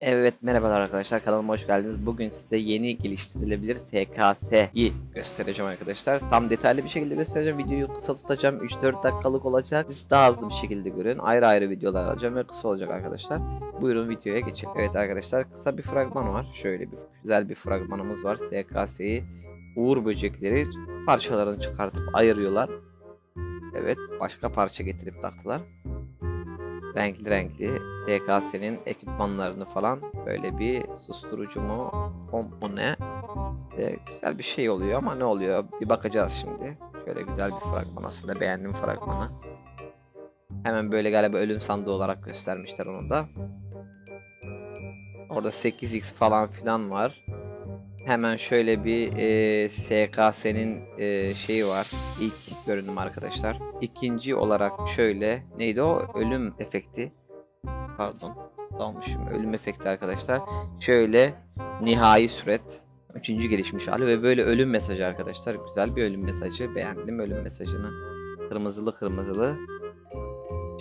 Evet merhabalar arkadaşlar kanalıma hoş geldiniz. Bugün size yeni geliştirilebilir SKS'yi göstereceğim arkadaşlar. Tam detaylı bir şekilde göstereceğim. Videoyu kısa tutacağım. 3-4 dakikalık olacak. Siz daha hızlı bir şekilde görün. Ayrı ayrı videolar alacağım ve kısa olacak arkadaşlar. Buyurun videoya geçelim. Evet arkadaşlar kısa bir fragman var. Şöyle bir güzel bir fragmanımız var. SKS'yi Uğur böcekleri parçalarını çıkartıp ayırıyorlar. Evet başka parça getirip taktılar renkli renkli SKS'nin ekipmanlarını falan böyle bir susturucu mu kompone e, güzel bir şey oluyor ama ne oluyor bir bakacağız şimdi. Şöyle güzel bir fragman aslında beğendim fragmanı. Hemen böyle galiba ölüm sandığı olarak göstermişler onu da. Orada 8x falan filan var. Hemen şöyle bir e, SKS'nin e, şeyi var. İlk görünüm arkadaşlar. İkinci olarak şöyle neydi o? Ölüm efekti. Pardon. Dalmışım. Ölüm efekti arkadaşlar. Şöyle nihai süret. Üçüncü gelişmiş hali ve böyle ölüm mesajı arkadaşlar. Güzel bir ölüm mesajı. Beğendim ölüm mesajını. Kırmızılı kırmızılı.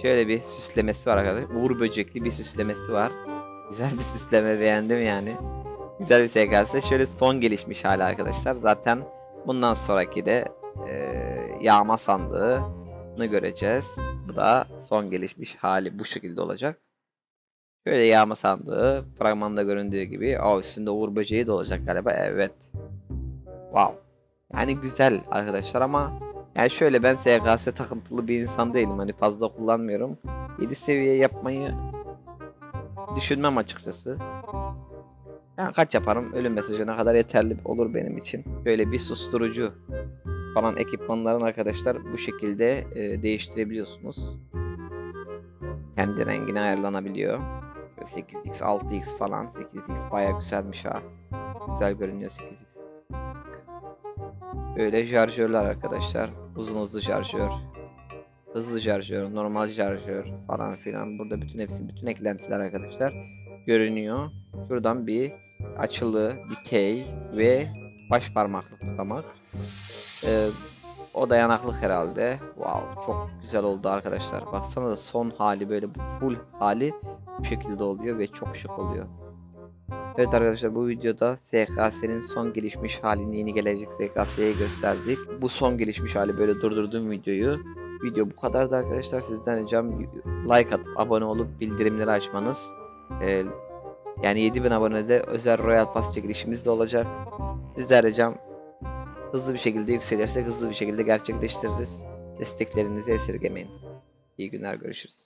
Şöyle bir süslemesi var arkadaşlar. Uğur böcekli bir süslemesi var. Güzel bir süsleme beğendim yani. Güzel bir SKS. Şöyle son gelişmiş hali arkadaşlar. Zaten bundan sonraki de e, yağma sandığını göreceğiz. Bu da son gelişmiş hali bu şekilde olacak. Şöyle yağma sandığı fragmanda göründüğü gibi. O üstünde uğur böceği de olacak galiba. Evet. Wow. Yani güzel arkadaşlar ama yani şöyle ben SKS takıntılı bir insan değilim. Hani fazla kullanmıyorum. 7 seviye yapmayı düşünmem açıkçası. Yani kaç yaparım? Ölüm mesajına kadar yeterli olur benim için. Böyle bir susturucu falan ekipmanların arkadaşlar bu şekilde e, değiştirebiliyorsunuz. Kendi rengine ayarlanabiliyor. Böyle 8x, 6x falan. 8x bayağı güzelmiş ha. Güzel görünüyor 8x. Böyle şarjörler arkadaşlar. Uzun hızlı şarjör. Hızlı şarjör, normal şarjör falan filan. Burada bütün hepsi, bütün eklentiler arkadaşlar görünüyor. Şuradan bir açılı, dikey ve baş parmaklık tutamak. Ee, o dayanaklık herhalde. Wow, çok güzel oldu arkadaşlar. Baksana da son hali böyle full hali bu şekilde oluyor ve çok şık oluyor. Evet arkadaşlar bu videoda SKS'nin son gelişmiş halini yeni gelecek SKS'ye gösterdik. Bu son gelişmiş hali böyle durdurduğum videoyu. Video bu kadardı arkadaşlar. Sizden ricam like atıp abone olup bildirimleri açmanız. Ee, yani 7000 abonede özel Royal Pass çekilişimiz de olacak. Sizler ricam hızlı bir şekilde yükselirsek hızlı bir şekilde gerçekleştiririz. Desteklerinizi esirgemeyin. İyi günler görüşürüz.